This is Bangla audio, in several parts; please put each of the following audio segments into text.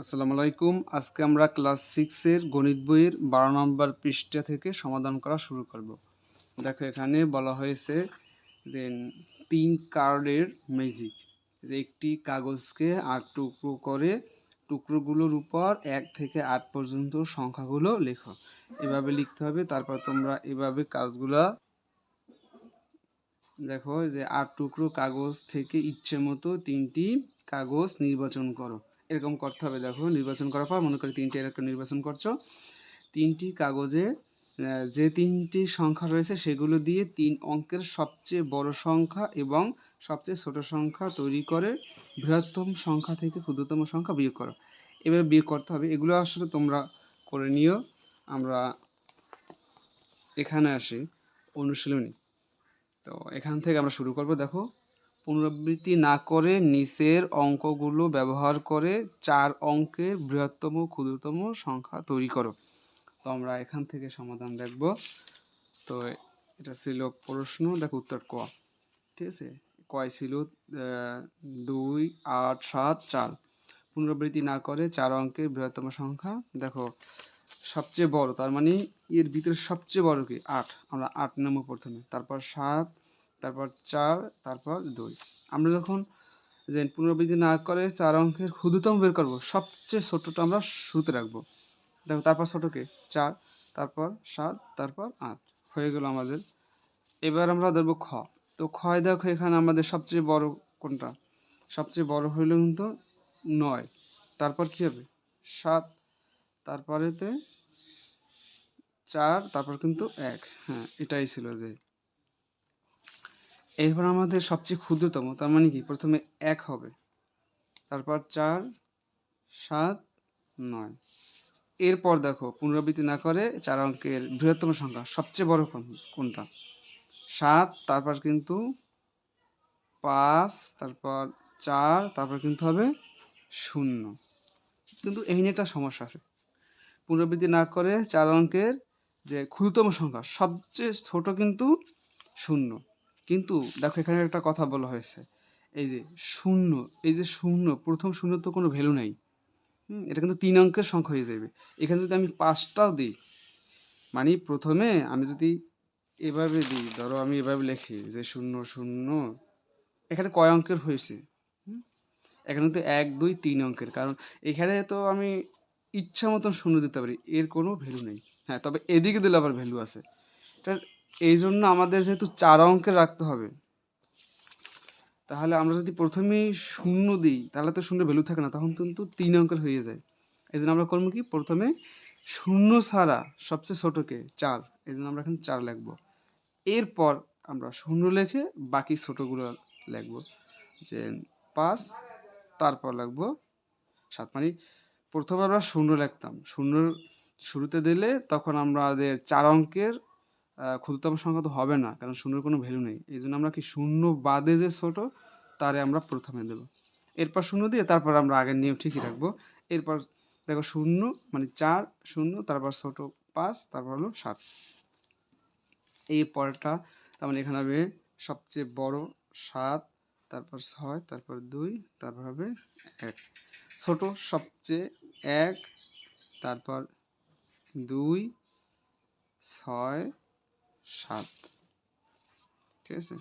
আসসালামু আলাইকুম। আজকে আমরা ক্লাস সিক্সের গণিত বইয়ের বারো নম্বর পৃষ্ঠা থেকে সমাধান করা শুরু করব। দেখো এখানে বলা হয়েছে যে তিন কার্ডের ম্যাজিক, যে একটি কাগজকে আট টুকরো করে টুকরোগুলোর উপর এক থেকে আট পর্যন্ত সংখ্যাগুলো লেখো। এভাবে লিখতে হবে, তারপর তোমরা এভাবে কাজগুলা দেখো যে আট টুকরো কাগজ থেকে ইচ্ছে মতো তিনটি কাগজ নির্বাচন করো। এরকম করতে হবে। দেখো, নির্বাচন করার পর মনে করি তিনটি এরকম নির্বাচন করছ। তিনটি কাগজে যে তিনটি সংখ্যা রয়েছে সেগুলো দিয়ে তিন অঙ্কের সবচেয়ে বড় সংখ্যা এবং সবচেয়ে ছোট সংখ্যা তৈরি করে বৃহত্তম সংখ্যা থেকে ক্ষুদ্রতম সংখ্যা বিয়োগ করো। এভাবে বিয়োগ করতে হবে। এগুলো আসলে তোমরা করে নিও। আমরা এখানে আসি, অনুশীলনী। তো এখান থেকে আমরা শুরু করব। দেখো পুনরাবৃত্তি না করে নিচের অঙ্কগুলো ব্যবহার করে চার অঙ্কের বৃহত্তম ক্ষুদ্রতম সংখ্যা তৈরি করো। তো আমরা এখান থেকে সমাধান দেখব। তো এটা ছিল প্রশ্ন, দেখো উত্তর ক। ঠিক আছে? কয় ছিল দুই, আট, সাত, চার। পুনরাবৃত্তি না করে চার অঙ্কের বৃহত্তম সংখ্যা, দেখো, সবচেয়ে বড়, তার মানে এর ভিতরে সবচেয়ে বড় কি? আট। আমরা আট নেব প্রথমে। তারপর সাত তারপর চার, তারপর দুই। আমরা যখন যে পুনরাবৃত্তি না করে চার অঙ্কের ক্ষুদ্রতম বের করব, সবচেয়ে ছোটটা আমরা শুরুতে রাখব। দেখো, তারপর ছোটকে চার, তারপর সাত, তারপর আট। হয়ে গেল আমাদের। এবার আমরা ধরবো খ। তো খয় দেখো, এখানে আমাদের সবচেয়ে বড় কোনটা? সবচেয়ে বড় হইল কিন্তু নয়। তারপর কি হবে? সাত, তারপরেতে চার, তারপর কিন্তু এক। হ্যাঁ এটাই ছিল যে এরপর আমাদের সবচেয়ে ক্ষুদ্রতম, তার মানে কি? প্রথমে এক হবে। তারপর চার, সাত, নয়। এরপর দেখো, পুনরাবৃত্তি না করে চার অঙ্কের বৃহত্তম সংখ্যা, সবচেয়ে বড় কোন- কোনটা? সাত, তারপর কিন্তু পাঁচ, তারপর চার, তারপর কিন্তু হবে শূন্য। কিন্তু এই নিয়ে একটা সমস্যা আছে। পুনরাবৃত্তি না করে চার অঙ্কের যে ক্ষুদ্রতম সংখ্যা, সবচেয়ে ছোট কিন্তু শূন্য। কিন্তু দেখো এখানে একটা কথা বলা হয়েছে। এই যে শূন্য, এই যে শূন্য, প্রথম শূন্য তো কোনো ভ্যালু নেই। এটা কিন্তু তিন অঙ্কের সংখ্যা হয়ে যাবে। এখানে যদি আমি পাঁচটাও দিই মানে প্রথমে আমি যদি এভাবে দিই, ধরো আমি এভাবে লিখি যে শূন্য শূন্য, এখানে কয় অঙ্কের হয়েছে? এখানে তো এক, দুই, তিন অঙ্কের, কারণ এখানে তো আমি ইচ্ছা মতন শূন্য দিতে পারি, এর কোনো ভ্যালু নেই। হ্যাঁ তবে এদিকে দিলে আবার ভ্যালু আছে। এটা এই জন্য আমাদের যেহেতু চার অঙ্কের রাখতে হবে, তাহলে আমরা যদি প্রথমেই শূন্য দিই, তাহলে তো শূন্য ভ্যালু থাকে না, তখন কিন্তু তিন অঙ্কের হয়ে যায়। এই জন্য আমরা করব কি? প্রথমে শূন্য ছাড়া সবচেয়ে ছোটকে চার এই জন্য আমরা এখন চার লিখব। এরপর আমরা শূন্য লেখে বাকি ছোটগুলো লিখব। যে পাঁচ, তারপর লিখব সাত। মানে প্রথমে আমরা শূন্য লিখতাম। শূন্য শুরুতে দিলে তখন আমাদের চার অঙ্কের ক্ষুদ্রতম সংখ্যা তো হবে না, কারণ শূন্যের কোনো ভ্যালু নেই। এই জন্য আমরা কি শূন্য বাদে যে ছোট, তারে আমরা প্রথমে দেব। এরপর শূন্য দিয়ে তারপর আমরা আগের নিয়ম ঠিকই রাখব। এরপর দেখো শূন্য মানে চার, শূন্য, তারপর ছোট পাঁচ, তারপর হলো সাত। এই পরেরটা, তার মানে এখানে হবে সবচেয়ে বড় সাত, তারপর ছয়, তারপর দুই, তারপর হবে এক। ছোট সবচেয়ে এক, তারপর দুই, ছয় সাত। ঠিক আছে?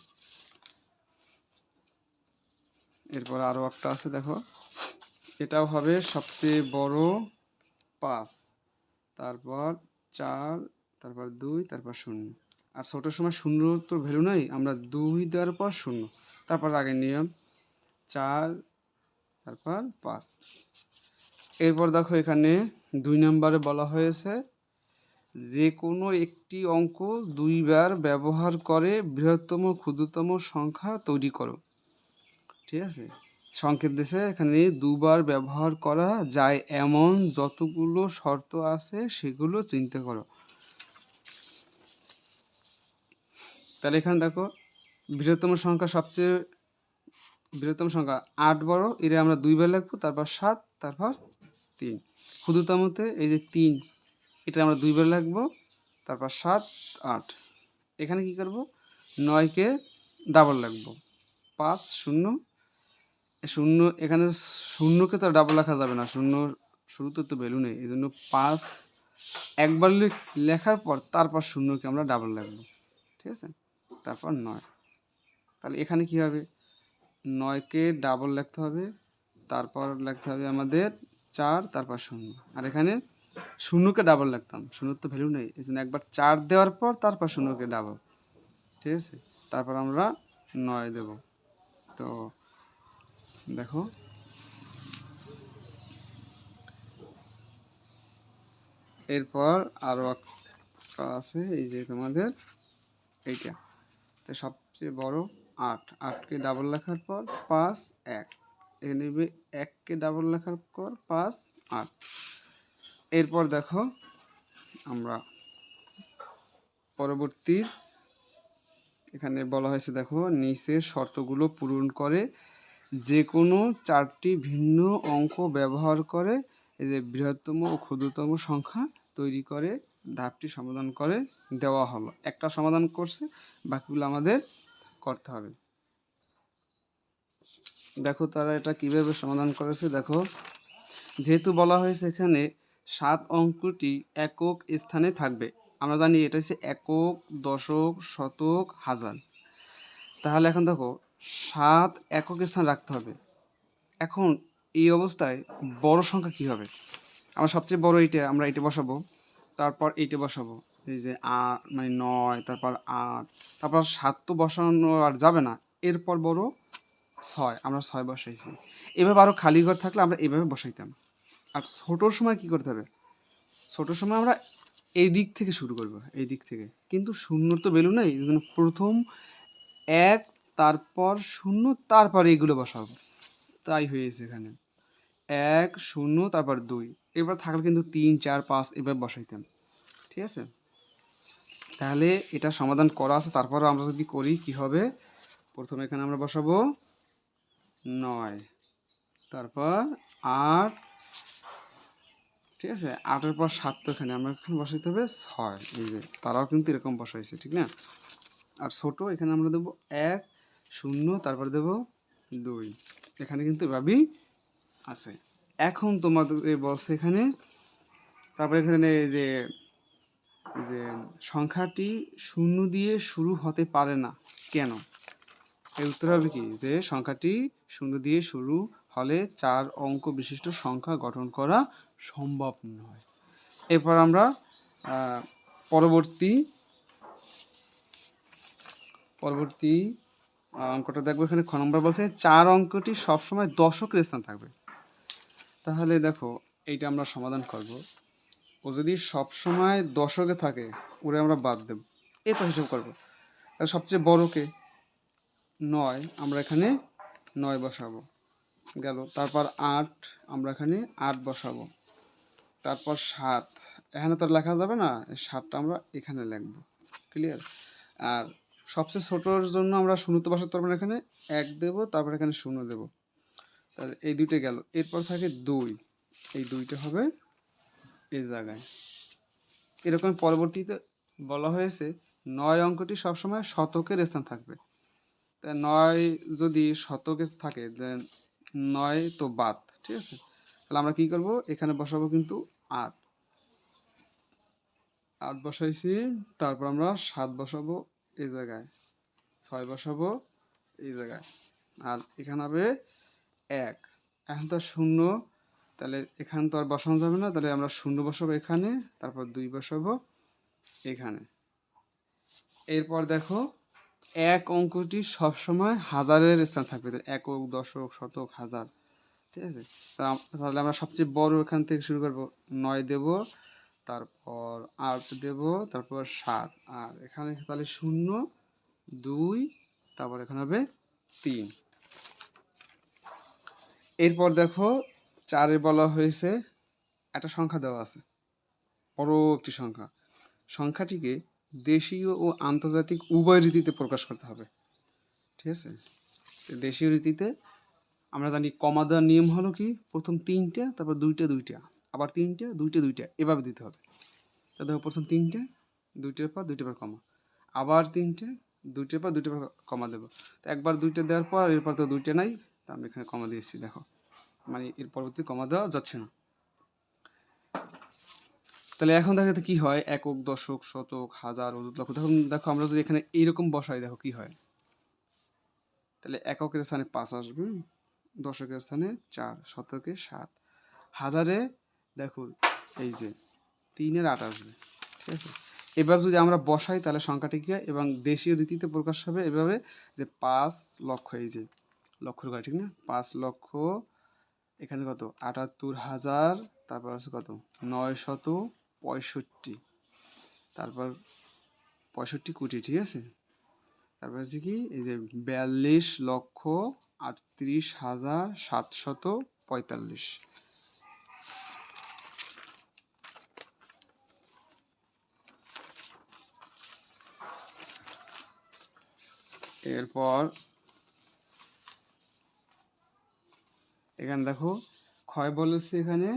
এরপর আরও একটা আছে, দেখো। এটাও হবে সবচেয়ে বড় পাঁচ। তারপর চার, তারপর দুই, তারপর শূন্য। আর ছোটোর সময় শূন্য তো ভ্যালু নাই, আমরা দুই দেওয়ার পর শূন্য। তারপর আগের নিয়ম, চার, তারপর পাঁচ। এরপর দেখো এখানে দুই নম্বরে বলা হয়েছে যে কোনো একটি অঙ্ক দুইবার ব্যবহার করে বৃহত্তম ক্ষুদ্রতম সংখ্যা তৈরি করো। ঠিক আছে? সংকেত দেশে এখানে দুবার ব্যবহার করা যায় এমন যতগুলো শর্ত আছে সেগুলো চিন্তা করো। তাহলে এখানে দেখো, বৃহত্তম সংখ্যা সবচেয়ে, বৃহত্তম সংখ্যা আট বড়, এর আমরা দুইবার লিখব, তারপর সাত, তারপর তিন। ক্ষুদ্রতমতে এই যে তিন এটা আমরা দুইবার লাগব তারপর সাত, আট। এখানে কি করব? নয়কে ডাবল লিখব পাঁচ, শূন্য। শূন্য, এখানে শূন্যকে তো ডাবল লেখা যাবে না। শূন্য, শুরুতে তো ভ্যালু নেই। এই জন্য পাঁচ একবার লেখ- লেখার পর তারপর শূন্যকে আমরা ডাবল লিখব ঠিক আছে? তারপর নয়। তাহলে এখানে কি হবে? নয়কে ডাবল লিখতে হবে। তারপর লিখতে হবে আমাদের চার, তারপর শূন্য। আর এখানে শূন্যকে ডাবল লিখতাম শূন্যর তো ভ্যালু নেই। এই জন্য একবার চার দেওয়ার পর তারপর শূন্যকে ডাবল ঠিক আছে? তারপর আমরা নয় দেব। তো দেখো। এরপর আরও একটা আছে, এই যে তোমাদের এইটা। তো সবচেয়ে বড় আট। আটকে ডাবল লেখার পর পাঁচ, এক। এখানে এককে ডাবল লেখার পর পাঁচ, আট। এরপর দেখো আমরা পরবর্তী এখানে বলা হয়েছে দেখো, নিচের শর্তগুলো পূরণ করে যে কোনো চারটি ভিন্ন অঙ্ক ব্যবহার করে এই যে বৃহত্তম ও ক্ষুদ্রতম সংখ্যা তৈরি করে ধাপটি সমাধান করে দেওয়া হলো। একটা সমাধান করছে, বাকিগুলো আমাদের করতে হবে। দেখো তারা এটা কীভাবে সমাধান করেছে, দেখো। যেহেতু বলা হয়েছে এখানে সাত অঙ্কটি একক স্থানে থাকবে। আমরা জানি এটা হচ্ছে একক, দশক, শতক, হাজার। তাহলে এখন দেখো, সাত একক স্থান রাখতে হবে। এখন এই অবস্থায় বড় সংখ্যা কি হবে? আমরা সবচেয়ে বড় এইটা, আমরা এইটা বসাবো। তারপর এইটা বসাবো। এই যে আট মানে নয়, তারপর আট, তারপর সাত তো বসানো আর যাবে না। এরপর বড় ছয়, আমরা ছয় বসাইছি। এভাবে আরও খালি ঘর থাকলে আমরা এভাবে বসাইতাম। আর ছোটোর সময় কি করতে হবে? ছোটোর সময় আমরা এই দিক থেকে শুরু করব, এই দিক থেকে। কিন্তু শূন্যর তো ভ্যালু নেই, এই জন্য প্রথম এক, তারপর শূন্য, তারপর এইগুলো বসাবো তাই হয়েছে এখানে। এক, শূন্য, তারপর দুই। এবার থাকলে কিন্তু তিন, চার, পাঁচ এবার বসাইতাম। ঠিক আছে? তাহলে এটা সমাধান করা আছে। তারপর আমরা যদি করি, কি হবে? প্রথমে এখানে আমরা বসাবো নয়, তারপর আট ঠিক আছে? আটের পর সাত তো এখানে, আমরা এখানে বসাইতে হবে ছয়। এই যে, তারাও কিন্তু এরকম বসাইছে, ঠিক না? আর ছোট, এখানে আমরা দেবো এক, শূন্য, তারপর দেব দুই। এখানে কিন্তু এভাবেই আছে। এখন তোমাদের বলছে এখানে, তারপর এখানে যে যে সংখ্যাটি শূন্য দিয়ে শুরু হতে পারে না। কেন? এর উত্তর হবে কি? যে সংখ্যাটি শূন্য দিয়ে শুরু হলে চার অঙ্ক বিশিষ্ট সংখ্যা গঠন করা সম্ভব নয়। এরপর আমরা পরবর্তী পরবর্তী অঙ্কটা দেখব। এখানে খ নম্বর বলছে, চার অঙ্কটি সবসময় দশকের স্থান থাকবে। তাহলে দেখো, এইটা আমরা সমাধান করব। ও যদি সবসময় দশকে থাকে, ওরে আমরা বাদ দেব। এরপর হিসাব করব। তাহলে সবচেয়ে বড়কে নয়। আমরা এখানে নয় বসাবো। গেল। তারপর আট। আমরা এখানে আট বসাবো। তারপর সাত। এখানে তো লেখা যাবে না সাতটা আমরা এখানে লিখব। ক্লিয়ার আর সবচেয়ে ছোটোর জন্য আমরা শূন্য বসাতে পারব এখানে। এক দেব, তারপর এখানে শূন্য দেব। তাহলে এই দুইটা গেল। এরপর থাকে দুই। এই দুইটা হবে এই জায়গায়। এরকম পরবর্তীতে বলা হয়েছে, নয় অঙ্কটি সবসময় শতকের স্থান থাকবে। তা নয় যদি শতকে থাকে দেন নয় তো বাদ, ঠিক আছে? তাহলে আমরা কি করব? এখানে বসাবো কিন্তু আট। আট বসাইছি, তারপর আমরা সাত বসাবো এই জায়গায়। ছয় বসাবো এই জায়গায়। আর এখানে হবে এক। এখন তো শূন্য। তাহলে এখানে তো আর বসানো যাবে না। তাহলে আমরা শূন্য বসাবো এখানে, তারপর দুই বসাবো এখানে। এরপর দেখো, এক অঙ্কটি সবসময় হাজারের স্থান থাকবে। তো একক, দশক, শতক, হাজার। ঠিক আছে? তাহলে আমরা সবচেয়ে বড় এখান থেকে শুরু করব। নয় দেব, তারপর আট দেব, তারপর সাত। আর এখানে তাহলে শূন্য, দুই, তারপর এখানে হবে তিন। এরপর দেখো চারে বলা হয়েছে একটা সংখ্যা দেওয়া আছে। বড় একটি সংখ্যা। সংখ্যাটিকে দেশীয় ও আন্তর্জাতিক উভয় রীতিতে প্রকাশ করতে হবে। ঠিক আছে? দেশীয় রীতিতে আমরা জানি কমা দেওয়ার নিয়ম হলো কি? প্রথম তিনটা, তারপর দুইটা দুইটা। আবার তিনটা, দুইটা দুইটা। এভাবে দিতে হবে। তা দেখো, প্রথম তিনটে, দুইটার পর দুইটার পর কমা। আবার তিনটে, দুইটার পর দুইটার পর কমা দেবো। তো একবার দুইটা দেওয়ার পর, এরপর তো দুইটা নাই। তা আমরা এখানে কমা দিয়েছি, দেখো। মানে এর পরবর্তী কমা দেওয়া যাচ্ছে না। তাহলে এখন দেখা তো কি হয়? একক, দশক, শতক, হাজার, অযুত লক্ষ। তখন দেখো, আমরা যদি এখানে এইরকম বসাই, দেখো কি হয়? তাহলে এককের স্থানে পাঁচ আসবে। দশকের স্থানে চার শতকে সাত। হাজারে দেখো এই যে, তিনের আট আসবে, ঠিক আছে? এভাবে যদি আমরা বসাই, তাহলে সংখ্যাটি কী হয়? এবং দেশীয় রীতিতে প্রকাশ হবে এভাবে যে পাঁচ লক্ষ, এই যে, লক্ষর ঘরে ঠিক না? পাঁচ লক্ষ, এখানে কত? আটাত্তর হাজার, তারপর আছে কত? নয় শত পঁয়ষট্টি। তারপর পঁয়ষট্টি কোটি, ঠিক আছে? তারপর আছে কি? এই যে বিয়াল্লিশ লক্ষ আটত্রিশ হাজার সাতশত পঁয়তাল্লিশ। এরপর এখানে দেখো ক্ষয় বলেছে এখানে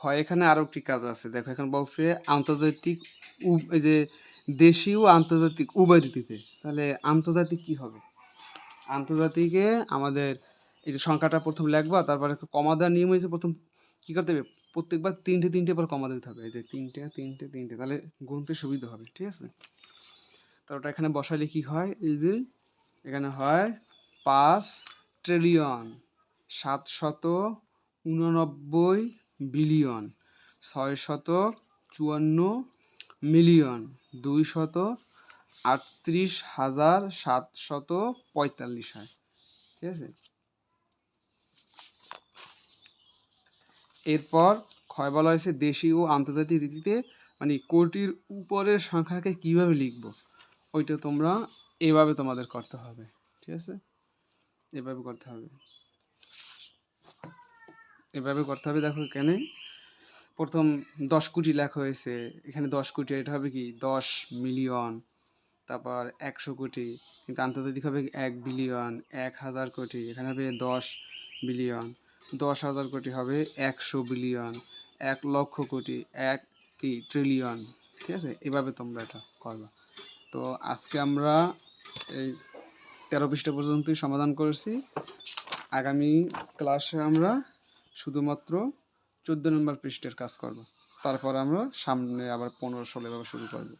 ক্ষয় এখানে আরও একটি কাজ আছে। দেখো, এখানে বলছে আন্তর্জাতিক এই যে দেশীয় আন্তর্জাতিক উভয় রীতিতে তাহলে আন্তর্জাতিক কি হবে? আন্তর্জাতিকে আমাদের এই যে সংখ্যাটা প্রথম লিখবা, তারপরে কমা দেওয়ার নিয়ম হয়েছে, প্রথম কী করতে হবে? প্রত্যেকবার তিনটে তিনটে পর কমা দিতে হবে। এই যে তিনটে তিনটে তিনটে, তাহলে গুনতে সুবিধা হবে, ঠিক আছে? তো ওটা এখানে বসালে কি হয়? এই যে এখানে হয় পাঁচ ট্রিলিয়ন সাতশত উননব্বই বিলিয়ন। ছয় শত চুয়ান্ন মিলিয়ন। দুই শত আটত্রিশ হাজার সাতশত পঁয়তাল্লিশ হয়। ঠিক আছে? এরপর ক্ষয় বলা হয়েছে দেশি ও আন্তর্জাতিক রীতিতে মানে কোটির উপরের সংখ্যাকে কীভাবে লিখব? ওইটা তোমরা এভাবে তোমাদের করতে হবে। ঠিক আছে? এভাবে করতে হবে। এভাবে করতে হবে। দেখো এখানে প্রথম দশ কোটি লেখা হয়েছে। এখানে দশ কোটি, এটা হবে কি? দশ মিলিয়ন, তারপর একশো কোটি, কিন্তু আন্তর্জাতিক হবে এক বিলিয়ন, এক হাজার কোটি, এখানে হবে দশ বিলিয়ন। দশ হাজার কোটি হবে একশো বিলিয়ন, এক লক্ষ কোটি, এক কি? ট্রিলিয়ন। ঠিক আছে? এভাবে তোমরা এটা করবা। তো আজকে আমরা এই তেরো পৃষ্ঠা পর্যন্তই সমাধান করেছি। আগামী ক্লাসে আমরা শুধুমাত্র চোদ্দ নম্বর পৃষ্ঠের কাজ করব। তারপর আমরা সামনে আবার পনেরো ষোলো এভাবে শুরু করব।